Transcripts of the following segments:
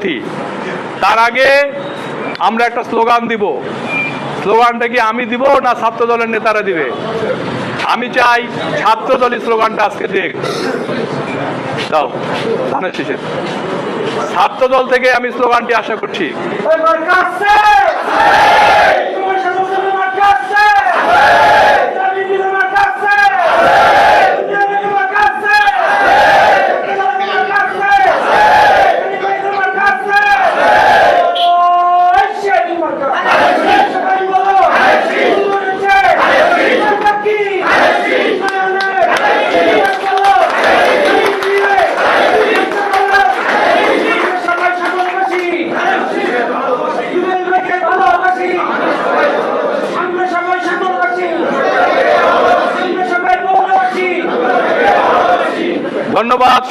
প্রার্থী তার আগে আমরা একটা স্লোগান দিব। স্লোগানটা কি আমি দিব না ছাত্র দলের নেতারা দিবে? আমি চাই ছাত্র দলই স্লোগানটা আজকে দেখ। দাও ছাত্র দল থেকে আমি স্লোগানটি আশা করছি।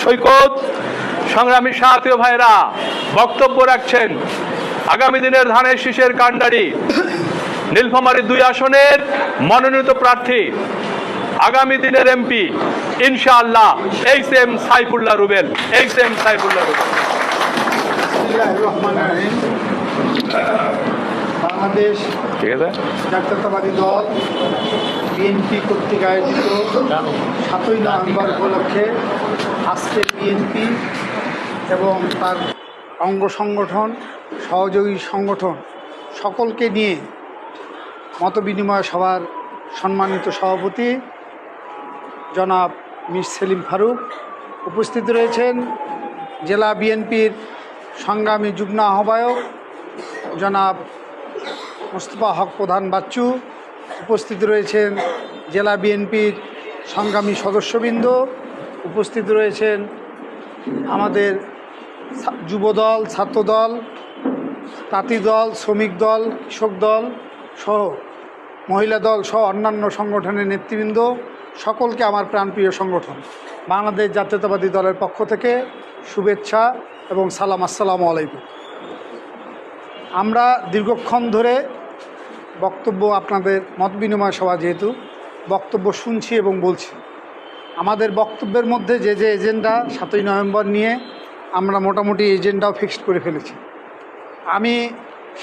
সৈকত। সংগ্রামী সাথীয় ভাইরা বক্তব্য রাখছেন আগামী দিনের ধানের শীষের কাণ্ডারি। নীলফামারী দুই আসনের মনোনীত প্রার্থী আগামী দিনের এমপি ইনশাআল্লাহ H M Saifullah Rubel H M Saifullah Rubel. Bangladesh ঠিক আছে। জাতীয়তাবাদী দল বিএনপি কর্তৃক আয়োজিত সাতই নভেম্বর উপলক্ষে আজকে বিএনপি এবং তার অঙ্গ সংগঠন, সহযোগী সংগঠন সকলকে নিয়ে মতবিনিময় সভার সম্মানিত সভাপতি জনাব মিস সেলিম ফারুক উপস্থিত রয়েছেন। জেলা বিএনপির সংগ্রামী যুগ্ম আহ্বায়ক জনাব মোস্তফা হক প্রধান বাচ্চু উপস্থিত রয়েছেন। জেলা বিএনপির সংগ্রামী সদস্যবৃন্দ উপস্থিত রয়েছেন আমাদের যুবদল, ছাত্রদল তাঁতি দল শ্রমিক দল, কৃষক দল সহ মহিলা দল সহ অন্যান্য সংগঠনের নেতৃবৃন্দ, সকলকে আমার প্রাণপ্রিয় সংগঠন। বাংলাদেশ জাতীয়তাবাদী দলের পক্ষ থেকে শুভেচ্ছা এবং সালাম, আসসালামু আলাইকুম। আমরা দীর্ঘক্ষণ ধরে বক্তব্য আপনাদের মত বিনিময় সভা যেহেতু, বক্তব্য শুনছি এবং বলছি। আমাদের বক্তব্যের মধ্যে যে যে এজেন্ডা সাতই নভেম্বর নিয়ে আমরা মোটামুটি এজেন্ডাও ফিক্সড করে ফেলেছি। আমি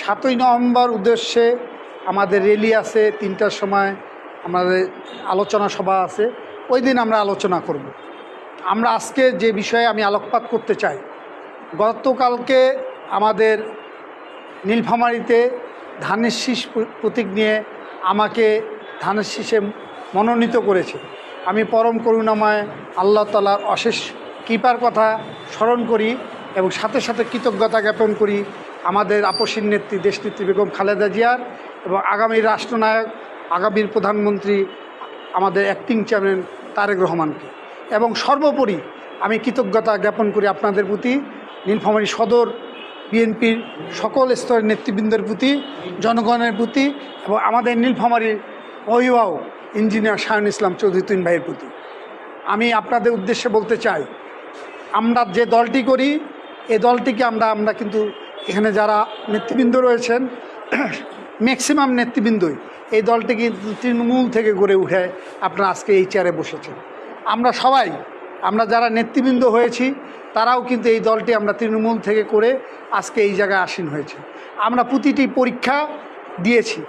সাতই নভেম্বর উদ্দেশ্যে আমাদের র্যালি আছে, তিনটার সময় আমাদের আলোচনা সভা আছে, ওই দিন আমরা আলোচনা করব। আমরা আজকে যে বিষয়ে আমি আলোকপাত করতে চাই, গতকালকে আমাদের নীলফামারীতে ধানের শীষ প্রতীক নিয়ে আমাকে ধানের শীষে মনোনীত করেছে। আমি পরম করুণাময় আল্লাহ তালার অশেষ কৃপার কথা স্মরণ করি এবং সাথে সাথে কৃতজ্ঞতা জ্ঞাপন করি আমাদের আপসীর নেত্রী দেশনেত্রী বেগম খালেদা জিয়ার এবং আগামী রাষ্ট্রনায়ক, আগামীর প্রধানমন্ত্রী আমাদের অ্যাক্টিং চেয়ারম্যান তারেক রহমানকে। এবং সর্বোপরি আমি কৃতজ্ঞতা জ্ঞাপন করি আপনাদের প্রতি, নীলফামারী সদর, বিএনপির সকল স্তরের নেতৃবৃন্দের প্রতি, জনগণের প্রতি এবং আমাদের নীলফামারীর অভিভাবক ইঞ্জিনিয়ার শাহন ইসলাম চৌধুরী তুইন ভাইয়ের প্রতি। আমি আপনাদের উদ্দেশ্যে বলতে চাই, আমরা যে দলটি করি এই দলটিকে আমরা আমরা কিন্তু এখানে যারা নেতৃবৃন্দ রয়েছেন ম্যাক্সিমাম নেতৃবৃন্দই, এই দলটি কিন্তু তৃণমূল থেকে গড়ে উঠে আপনারা আজকে এই চেয়ারে বসেছেন। আমরা সবাই, আমরা যারা নেতৃবৃন্দ হয়েছি, তারাও কিন্তু এই দলটি আমরা তৃণমূল থেকে করে আজকে এই জায়গায় আসীন হয়েছে। আমরা প্রতিটি পরীক্ষা দিয়েছি।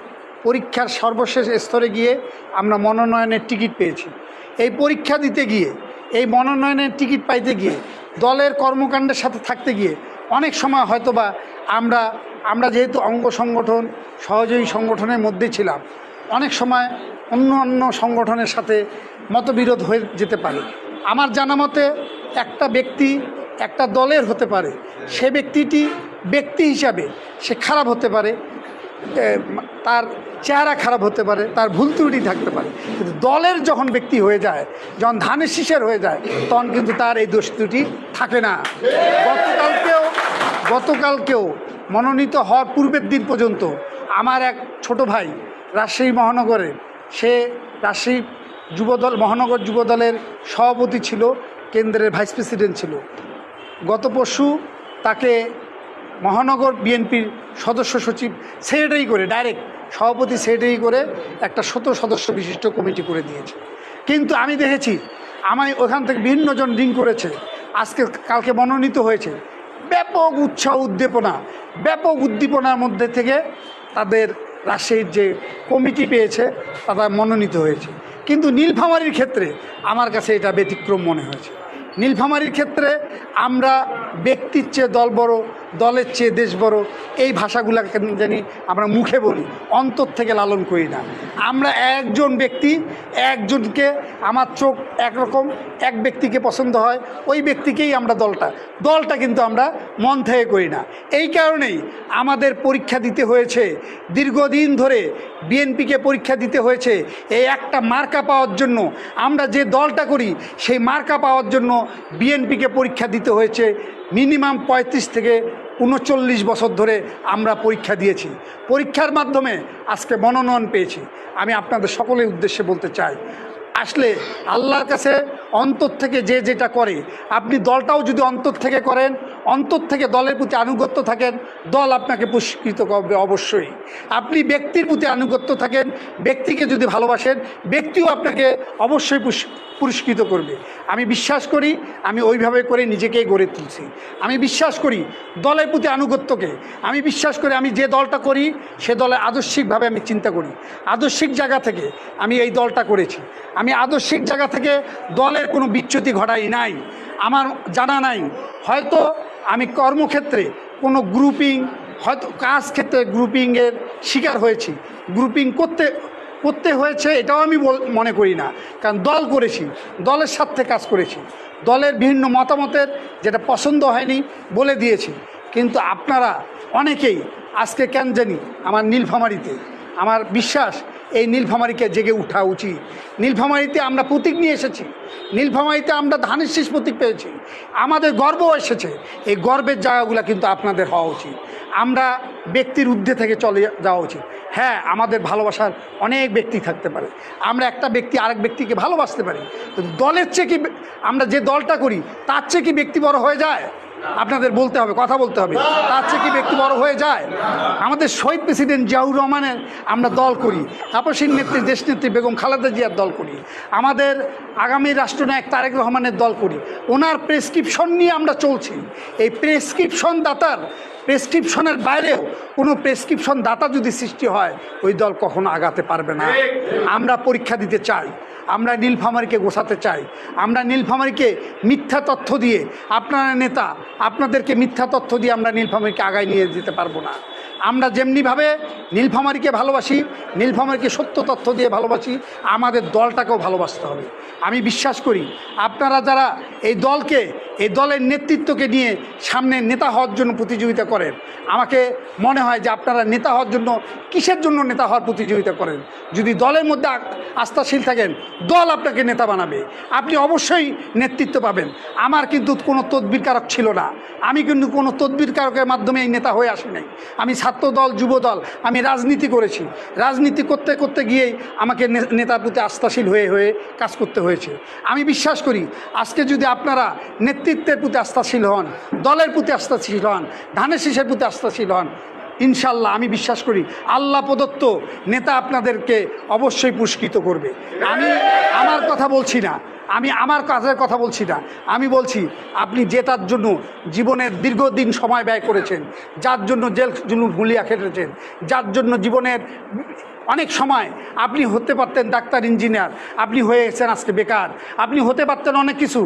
পরীক্ষার সর্বশেষ স্তরে গিয়ে আমরা মনোনয়নের টিকিট পেয়েছি। এই পরীক্ষা দিতে গিয়ে, এই মনোনয়নের টিকিট পাইতে গিয়ে, দলের কর্মকাণ্ডের সাথে থাকতে গিয়ে অনেক সময় হয়তোবা আমরা আমরা যেহেতু অঙ্গ সংগঠন, সহযোগী সংগঠনের মধ্যে ছিলাম, অনেক সময় অন্য অন্য সংগঠনের সাথে মতবিরোধ হয়ে যেতে পারে। আমার জানা মতে একটা ব্যক্তি একটা দলের হতে পারে, সে ব্যক্তিটি ব্যক্তি হিসাবে সে খারাপ হতে পারে তার চেহারা খারাপ হতে পারে, তার ভুল ত্রুটি থাকতে পারে। কিন্তু দলের যখন ব্যক্তি হয়ে যায়, যখন ধানের শীষের হয়ে যায়, তখন কিন্তু তার এই দোষ ত্রুটি থাকে না। গতকালকেও গতকালকেও মনোনীত হওয়ার পূর্বের দিন পর্যন্ত আমার এক ছোট ভাই রাজশাহী মহানগরে, সে রাজশাহী যুবদল, মহানগর যুবদলের সভাপতি ছিল, কেন্দ্রের ভাইস প্রেসিডেন্ট ছিল। গত পরশু তাকে মহানগর বিএনপির সদস্য সচিব, সেক্রেটারি করে, ডাইরেক্ট সভাপতি, সেক্রেটারি করে একটা শত সদস্য বিশিষ্ট কমিটি করে দিয়েছে। কিন্তু আমি দেখেছি, আমায় ওখান থেকে বিভিন্ন জন রিং করেছে। আজকে কালকে মনোনীত হয়েছে। ব্যাপক উৎসাহ, উদ্দীপনা, ব্যাপক উদ্দীপনার মধ্যে থেকে তাদের রাজশাহীর যে কমিটি পেয়েছে, তারা মনোনীত হয়েছে। কিন্তু নীলফামারীর ক্ষেত্রে আমার কাছে এটা ব্যতিক্রম মনে হয়েছে। নীলফামারীর ক্ষেত্রে আমরা ব্যক্তির চেয়ে দল বড় দলের চেয়ে দেশ বড়, এই ভাষাগুলোকে জানি আমরা মুখে বলি, অন্তর থেকে লালন করি না। আমরা একজন ব্যক্তি, একজনকে আমার চোখ একরকম, এক ব্যক্তিকে পছন্দ হয়, ওই ব্যক্তিকেই আমরা দলটা। দলটা কিন্তু আমরা মন থেকে করি না। এই কারণেই আমাদের পরীক্ষা দিতে হয়েছে, দীর্ঘদিন ধরে বিএনপিকে পরীক্ষা দিতে হয়েছে, এই একটা মার্কা পাওয়ার জন্য আমরা যে দলটা করি, সেই মার্কা পাওয়ার জন্য বিএনপিকে পরীক্ষা দিতে হয়েছে। মিনিমাম পঁয়ত্রিশ থেকে উনচল্লিশ বছর ধরে আমরা পরীক্ষা দিয়েছি। পরীক্ষার মাধ্যমে আজকে মনোনয়ন পেয়েছি। আমি আপনাদের সকলের উদ্দেশ্যে বলতে চাই আসলে আল্লাহর কাছে অন্তর থেকে যে যেটা করে, আপনি দলটাও যদি অন্তর থেকে করেন, অন্তর থেকে দলের প্রতি আনুগত্য থাকেন, দল আপনাকে পুরস্কৃত করবে অবশ্যই। আপনি ব্যক্তির প্রতি আনুগত্য থাকেন, ব্যক্তিকে যদি ভালোবাসেন, ব্যক্তিও আপনাকে অবশ্যই পুরস- পুরস্কৃত করবে। আমি বিশ্বাস করি, আমি ওইভাবে করে নিজেকেই গড়ে তুলছি। আমি বিশ্বাস করি, দলের প্রতি আনুগত্যকে, আমি বিশ্বাস করি, আমি যে দলটা করি, সে দলে আদর্শিকভাবে আমি চিন্তা করি। আদর্শিক জায়গা থেকে আমি এই দলটা করেছি। আমি আদর্শিক জায়গা থেকে দলের কোনো বিচ্যুতি ঘটাই নাই। আমার জানা নাই। হয়তো আমি কর্মক্ষেত্রে কোনো গ্রুপিং হয়তো কাজ ক্ষেত্রে গ্রুপিংয়ের শিকার হয়েছি। গ্রুপিং করতে করতে হয়েছে এটাও আমি মনে করি না। কারণ দল করেছি, দলের সাথে কাজ করেছি। দলের বিভিন্ন মতামতের যেটা পছন্দ হয়নি বলে দিয়েছি। কিন্তু আপনারা অনেকেই আজকে কেন জানি আমার নীলফামারিতে, আমার বিশ্বাস এই নীলফামারিকে জেগে উঠা উচিত। নীলফামারিতে আমরা প্রতীক নিয়ে এসেছি। নীলফামারিতে আমরা ধানের শীষ প্রতীক পেয়েছি। আমাদের গর্ব এসেছে। এই গর্বের জায়গাগুলো কিন্তু আপনাদের হওয়া উচিত। আমরা ব্যক্তির ঊর্ধ্বে থেকে চলে যাওয়া উচিত। হ্যাঁ আমাদের ভালোবাসার অনেক ব্যক্তি থাকতে পারে। আমরা একটা ব্যক্তি আরেক ব্যক্তিকে ভালোবাসতে পারি। দলের চেয়ে কি আমরা যে দলটা করি, তার চেয়ে কি ব্যক্তি বড় হয়ে যায়? আপনাদের বলতে হবে, কথা বলতে হবে। তার চেয়ে কি ব্যক্তি বড় হয়ে যায়? আমাদের শহীদ প্রেসিডেন্ট জিয়াউর রহমানের আমরা দল করি তাপসীর নেত্রী, দেশনেত্রী বেগম খালেদা জিয়ার দল করি। আমাদের আগামী রাষ্ট্রনায়ক তারেক রহমানের দল করি। ওনার প্রেসক্রিপশন নিয়ে আমরা চলছি। এই প্রেসক্রিপশন দাতার প্রেসক্রিপশনের বাইরেও কোনো প্রেসক্রিপশন দাতা যদি সৃষ্টি হয়, ওই দল কখনো আগাতে পারবে না। আমরা পরীক্ষা দিতে চাই। আমরা নীলফামারিকে গোসাতে চাই। আমরা নীলফামারিকে মিথ্যা তথ্য দিয়ে, আপনারা নেতা, আপনাদেরকে মিথ্যা তথ্য দিয়ে আমরা নীলফামারিকে আগায় নিয়ে যেতে পারব না। আমরা যেমনিভাবে নীলফামারিকে ভালোবাসি, নীলফামারিকে সত্য তথ্য দিয়ে ভালোবাসি, আমাদের দলটাকেও ভালোবাসতে হবে। আমি বিশ্বাস করি, আপনারা যারা এই দলকে এই দলের নেতৃত্বকে নিয়ে সামনে নেতা হওয়ার জন্য প্রতিযোগিতা করেন। আমাকে মনে হয় যে আপনারা নেতা হওয়ার জন্য কিসের জন্য নেতা হওয়ার প্রতিযোগিতা করেন? যদি দলের মধ্যে আস্থাশীল থাকেন, দল আপনাকে নেতা বানাবে। আপনি অবশ্যই নেতৃত্ব পাবেন। আমার কিন্তু কোনো তদবির কারক ছিল না। আমি কিন্তু কোনো তদবির কারকের মাধ্যমে এই নেতা হয়ে আসি নাই আমি ছাত্র দল যুব দল আমি রাজনীতি করেছি। রাজনীতি করতে করতে গিয়েই আমাকে নেতার প্রতি আস্থাশীল হয়ে হয়ে কাজ করতে হয়েছে। আমি বিশ্বাস করি, আজকে যদি আপনারা নেতৃত্বের প্রতি আস্থাশীল হন, দলের প্রতি আস্থাশীল হন, ধানের শীষের প্রতি আস্থাশীল হন। ইনশাল্লাহ আমি বিশ্বাস করি আল্লাহ প্রদত্ত নেতা আপনাদেরকে অবশ্যই পুরস্কৃত করবে। আমি আমার কথা বলছি না, আমি আমার কাজের কথা বলছি না। আমি বলছি আপনি যেটার জন্য জীবনের দীর্ঘদিন সময় ব্যয় করেছেন, যার জন্য জেল জুলুম গুলিয়া খেটেছেন, যার জন্য জীবনের অনেক সময় আপনি হতে পারতেন ডাক্তার, ইঞ্জিনিয়ার, আপনি হয়ে গেছেন আজকে বেকার, আপনি হতে পারতেন অনেক কিছু।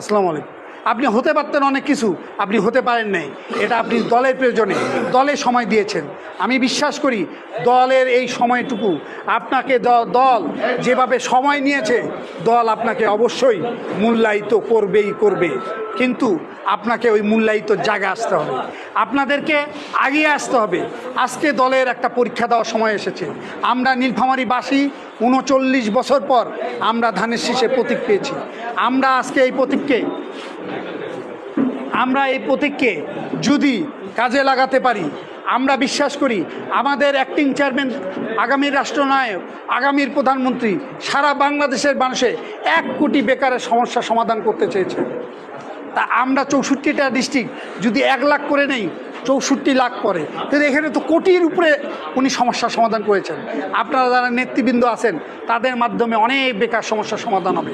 আসসালামু আলাইকুম। আপনি হতে পারতেন অনেক কিছু, আপনি হতে পারেন নাই। এটা আপনি দলের প্রয়োজনে, দলে সময় দিয়েছেন। আমি বিশ্বাস করি, দলের এই সময়টুকু আপনাকে দল যেভাবে সময় নিয়েছে, দল আপনাকে অবশ্যই মূল্যায়িত করবেই করবে। কিন্তু আপনাকে ওই মূল্যায়িত জায়গায় আসতে হবে। আপনাদেরকে আগিয়ে আসতে হবে। আজকে দলের একটা পরীক্ষা দেওয়ার সময় এসেছে। আমরা নীলফামারীবাসী, উনচল্লিশ বছর পর আমরা ধানের শীষে প্রতীক পেয়েছি। আমরা আজকে এই প্রতীককে আমরা এই প্রতীককে যদি কাজে লাগাতে পারি, আমরা বিশ্বাস করি আমাদের অ্যাক্টিং চেয়ারম্যান আগামীর রাষ্ট্রনায়ক, আগামীর প্রধানমন্ত্রী সারা বাংলাদেশের মানুষে এক কোটি বেকারের সমস্যা সমাধান করতে চেয়েছে। তা আমরা চৌষট্টিটা ডিস্ট্রিক্ট যদি এক লাখ করে নেই চৌষট্টি লাখ পরে। তাহলে এখানে তো কোটির উপরে উনি সমস্যার সমাধান করেছেন। আপনারা যারা নেতৃবৃন্দ আছেন, তাদের মাধ্যমে অনেক বেকার সমস্যার সমাধান হবে।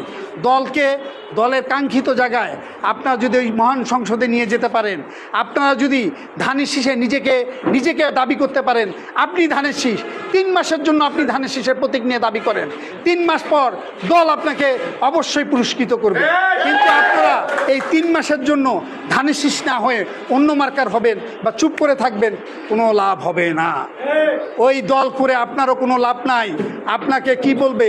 দলকে, দলের কাঙ্ক্ষিত জায়গায় আপনারা যদি ওই মহান সংসদে নিয়ে যেতে পারেন, আপনারা যদি ধানের শীষে নিজেকে নিজেকে দাবি করতে পারেন, আপনি ধানের শীষ তিন মাসের জন্য আপনি ধানের শীষের প্রতীক নিয়ে দাবি করেন। তিন মাস পর দল আপনাকে অবশ্যই পুরস্কৃত করবে। কিন্তু আপনারা এই তিন মাসের জন্য ধানের শীষ না হয়ে অন্য মার্কার হবেন বা চুপ করে থাকবেন, কোনো লাভ হবে না। ওই দল করে আপনারও কোনো লাভ নাই। আপনাকে কি বলবে?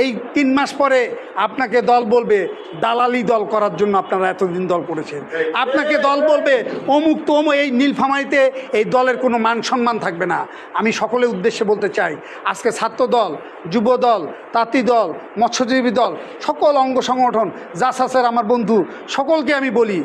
এই তিন মাস পরে আপনাকে দল বলবে, দালালি দল করার জন্য আপনারা এতদিন দল করেছেন। আপনাকে দল বলবে, অমুক তম এই নীলফামারিতে এই দলের কোনো মান সম্মান থাকবে না। আমি সকলের উদ্দেশ্যে বলতে চাই। আজকে ছাত্র দল যুব দল তাঁতি দল মৎস্যজীবী দল, সকল অঙ্গ সংগঠন, জাসাসের আমার বন্ধু, সকলকে আমি বলি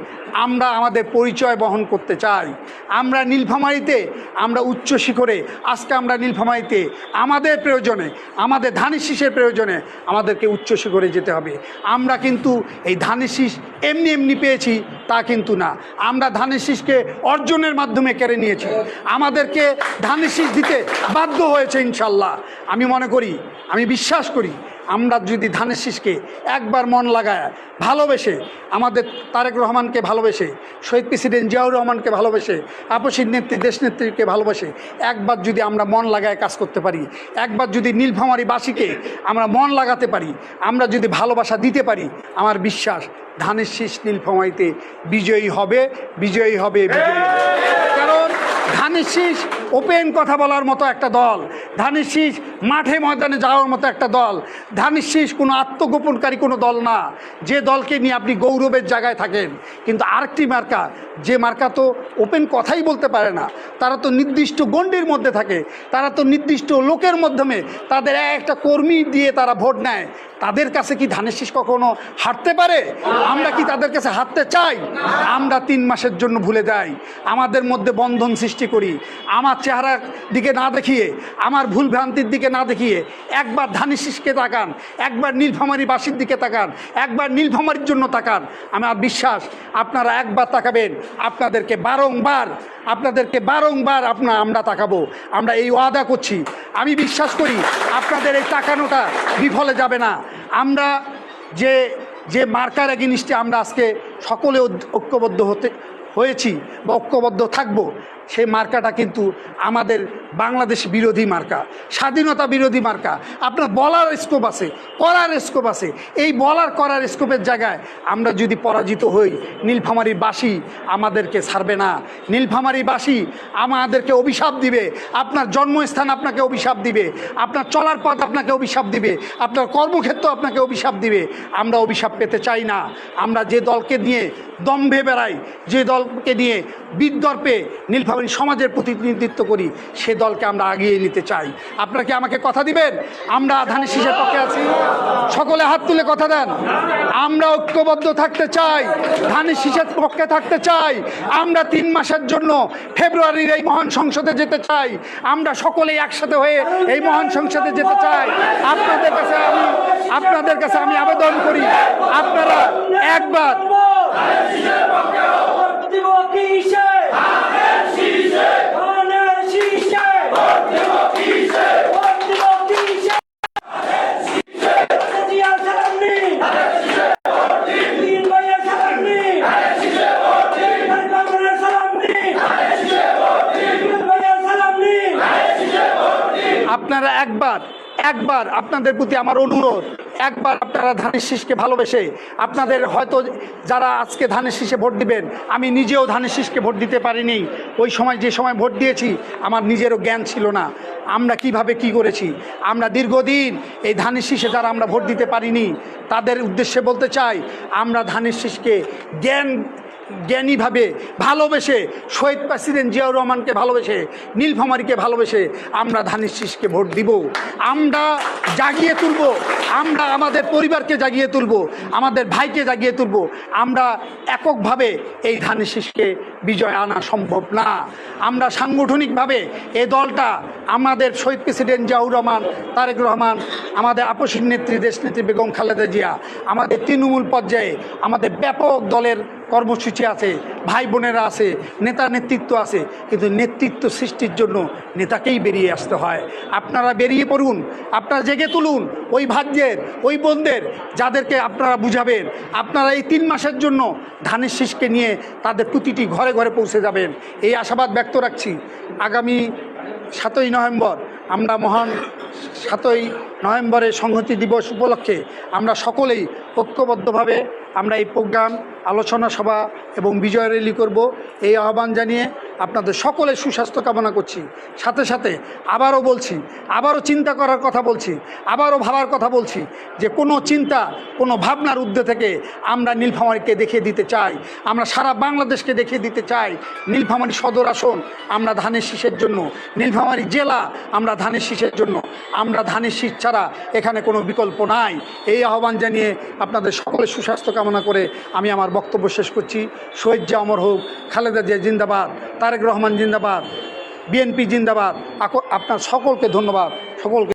আমরা আমাদের পরিচয় বহন করতে চাই। আমরা নীলফামারিতে, আমরা উচ্চ শিখরে, আজকে আমরা নীলফামারিতে, আমাদের প্রয়োজনে, আমাদের ধানের শীষের প্রয়োজনে আমাদেরকে উচ্চ শিখরে যেতে হবে। আমরা কিন্তু এই ধানের শীষ এমনি এমনি পেয়েছি, তা কিন্তু না। আমরা ধানের শীষকে অর্জনের মাধ্যমে কেড়ে নিয়েছি। আমাদেরকে ধানের শীষ দিতে বাধ্য হয়েছে ইনশাল্লাহ। আমি মনে করি, আমি বিশ্বাস করি আমরা যদি ধানের শীষকে একবার মন লাগায়, ভালোবেসে, আমাদের তারেক রহমানকে ভালোবেসে, শহীদ প্রেসিডেন্ট জিয়াউর রহমানকে ভালোবেসে, আপসীর নেত্রী, দেশ নেত্রীকে ভালোবেসে একবার যদি আমরা মন লাগায় কাজ করতে পারি, একবার যদি নীলফামারিবাসীকে আমরা মন লাগাতে পারি, আমরা যদি ভালোবাসা দিতে পারি, আমার বিশ্বাস ধানের শীষ নীলফামারিতে বিজয়ী হবে বিজয়ী হবে, বিজয়ী কারণ ধানের শীষ ওপেন কথা বলার মতো একটা দল, ধানের শীষ মাঠে ময়দানে যাওয়ার মতো একটা দল। ধানের শীষ কোনো আত্মগোপনকারী কোনো দল না। যে দলকে নিয়ে আপনি গৌরবের জায়গায় থাকেন। কিন্তু আরেকটি মার্কা, যে মার্কা তো ওপেন কথাই বলতে পারে না। তারা তো নির্দিষ্ট গণ্ডির মধ্যে থাকে। তারা তো নির্দিষ্ট লোকের মাধ্যমে তাদের এক একটা কর্মী দিয়ে তারা ভোট নেয়। তাদের কাছে কি ধানের শীষ কখনো হাঁটতে পারে? আমরা কি তাদের কাছে হাঁটতে চাই? আমরা তিন মাসের জন্য ভুলে যাই। আমাদের মধ্যে বন্ধন সৃষ্টি করি। আমার চেহারার দিকে না দেখিয়ে, আমার ভুল ভ্রান্তির দিকে না দেখিয়ে একবার ধানের শীষকে তাকান, একবার নীলফামারি বাসীর দিকে তাকান, একবার নীলফামারির জন্য তাকান। আমার বিশ্বাস, আপনারা একবার তাকাবেন, আপনাদেরকে বারংবার আপনাদেরকে বারংবার আপনার আমরা তাকাবো, আমরা এই ওয়াদা করছি। আমি বিশ্বাস করি, আপনাদের এই তাকানোটা বিফলে যাবে না। আমরা যে যে মার্কার এগেনিস্টে আমরা আজকে সকলে ঐক্যবদ্ধ হতে, হয়েছি বা ঐক্যবদ্ধ থাকব সেই মার্কাটা কিন্তু আমাদের বাংলাদেশ বিরোধী মার্কা, স্বাধীনতা বিরোধী মার্কা। আপনার বলার স্কোপ আছে, করার স্কোপ আছে। এই বলার, করার স্কোপের জায়গায় আমরা যদি পরাজিত হই, নীলফামারীর বাসী আমাদেরকে ছাড়বে না। নীলফামারীর বাসী আমাদেরকে অভিশাপ দিবে। আপনার জন্মস্থান আপনাকে অভিশাপ দিবে। আপনার চলার পথ আপনাকে অভিশাপ দিবে। আপনার কর্মক্ষেত্র আপনাকে অভিশাপ দিবে। আমরা অভিশাপ পেতে চাই না। আমরা যে দলকে নিয়ে দম্ভে বেড়াই, যে দলকে নিয়ে বিদ্যর্পে নীলফামারী সমাজের প্রতিনিধিত্ব করি, সে দলকে আমরা আগিয়ে নিতে চাই। আপনারা কি আমাকে কথা দিবেন? আমরা ধানের শীষের পক্ষে আছি। সকলে হাত তুলে কথা দেন। আমরা ঐক্যবদ্ধ থাকতে চাই, ধানের শীষের পক্ষে থাকতে চাই। আমরা তিন মাসের জন্য ফেব্রুয়ারির এই মহান সংসদে যেতে চাই। আমরা সকলেই একসাথে হয়ে এই মহান সংসদে যেতে চাই। আপনাদের কাছে আমি, আপনাদের কাছে আমি আবেদন করি, আপনারা একবার দিব কিসে ধানের শীষে ধানের শীষে দিব কিসে দিব কিসে জিয়া সালাম নিন তিন ভাইয়ের সালাম নিন বাংলার সালাম নিন তিন ভাইয়ের সালাম নিন আপনারা একবার আপনাদের প্রতি আমার অনুরোধ, একবার আপনারা ধানের শীষকে ভালোবেসে, আপনাদের হয়তো যারা আজকে ধানের শীষে ভোট দিবেন, আমি নিজেও ধানের শীষকে ভোট দিতে পারিনি। ওই সময় যে সময় ভোট দিয়েছি, আমার নিজেরও জ্ঞান ছিল না। আমরা কীভাবে কি করেছি? আমরা দীর্ঘদিন এই ধানের শীষে যারা আমরা ভোট দিতে পারিনি, তাদের উদ্দেশ্যে বলতে চাই, আমরা ধানের শীষকে জ্ঞান জ্ঞানীভাবে ভালোবেসে শহীদ প্রেসিডেন্ট জিয়াউর রহমানকে ভালোবেসে নীলফামারিকে ভালোবেসে আমরা ধানের শীষকে ভোট দিব। আমরা জাগিয়ে তুলব, আমরা আমাদের পরিবারকে জাগিয়ে তুলব, আমাদের ভাইকে জাগিয়ে তুলব, আমরা এককভাবে এই ধানের শীষকে বিজয় আনা সম্ভব না। আমরা সাংগঠনিকভাবে এই দলটা আমাদের শহীদ প্রেসিডেন্ট জিয়াউর রহমান, তারেক রহমান, আমাদের আপসীর নেত্রী, দেশনেত্রী বেগম খালেদা জিয়া, আমাদের তৃণমূল পর্যায়ে আমাদের ব্যাপক দলের কর্মসূচি আছে, ভাই বোনেরা আছে, নেতা নেতৃত্ব আছে, কিন্তু নেতৃত্ব সৃষ্টির জন্য নেতাকেই বেরিয়ে আসতে হয়। আপনারা বেরিয়ে পড়ুন, আপনারা জেগে তুলুন ওই ভাগ্যের, ওই বোনদের যাদেরকে আপনারা বুঝাবেন, আপনারা এই তিন মাসের জন্য ধানের শীষকে নিয়ে তাদের প্রতিটি ঘরে ঘরে পৌঁছে যাবেন। এই আশাবাদ ব্যক্ত রাখছি। আগামী সাতই নভেম্বর আমরা মহান সাতই নভেম্বরের সংহতি দিবস উপলক্ষে আমরা সকলেই ঐক্যবদ্ধভাবে আমরা এই প্রোগ্রাম, আলোচনা সভা এবং বিজয় র্যালি করব। এই আহ্বান জানিয়ে আপনাদের সকলের সুস্বাস্থ্য কামনা করছি। সাথে সাথে আবারও বলছি, আবারও চিন্তা করার কথা বলছি, আবারও ভাবার কথা বলছি যে কোনো চিন্তা, কোনো ভাবনার ঊর্ধ্বে থেকে আমরা নীলফামারীকে দেখিয়ে দিতে চাই। আমরা সারা বাংলাদেশকে দেখিয়ে দিতে চাই। নীলফামারী সদর আসন আমরা ধানের শীষের জন্য, নীলফামারী জেলা আমরা ধানের শীষের জন্য। আমরা ধানের শীষ ছাড়া এখানে কোনো বিকল্প নাই। এই আহ্বান জানিয়ে আপনাদের সকলের সুস্বাস্থ্য কামনা করে আমি আমার বক্তব্য শেষ করছি। শহীদ জা অমর হোক, খালেদা জিয়া জিন্দাবাদ, তারেক রহমান জিন্দাবাদ, বিএনপি জিন্দাবাদ আপনার সকলকে ধন্যবাদ, সকলকে